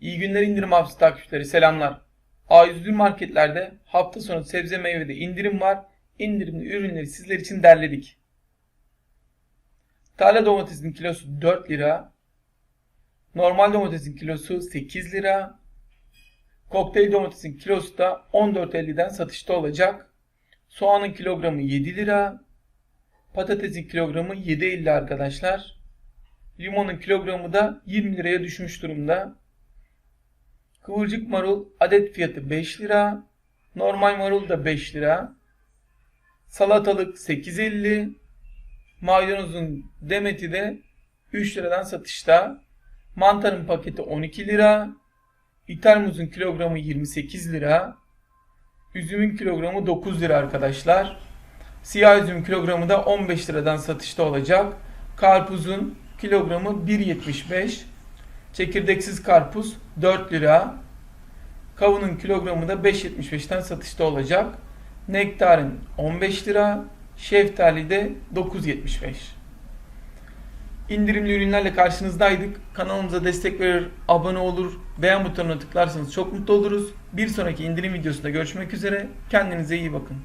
İyi günler indirim hafızı takipçileri selamlar. A101 marketlerde hafta sonu sebze meyvede indirim var. İndirimli ürünleri sizler için derledik. Tarla domatesin kilosu 4 lira. Normal domatesin kilosu 8 lira. Kokteyl domatesin kilosu da 14.50'den satışta olacak. Soğanın kilogramı 7 lira. Patatesin kilogramı 7.50 arkadaşlar. Limonun kilogramı da 20 liraya düşmüş durumda. Kıvırcık marul adet fiyatı 5 lira. Normal marul da 5 lira. Salatalık 8.50. Maydanozun demeti de 3 liradan satışta. Mantarın paketi 12 lira. İthal muzun kilogramı 28 lira. Üzümün kilogramı 9 lira arkadaşlar. Siyah üzüm kilogramı da 15 liradan satışta olacak. Karpuzun kilogramı 1.75. Çekirdeksiz karpuz 4 lira. Kavunun kilogramı da 5.75'ten satışta olacak. Nektarın 15 lira. Şeftali de 9.75. İndirimli ürünlerle karşınızdaydık. Kanalımıza destek verir, abone olur, beğen butonuna tıklarsanız çok mutlu oluruz. Bir sonraki indirim videosunda görüşmek üzere. Kendinize iyi bakın.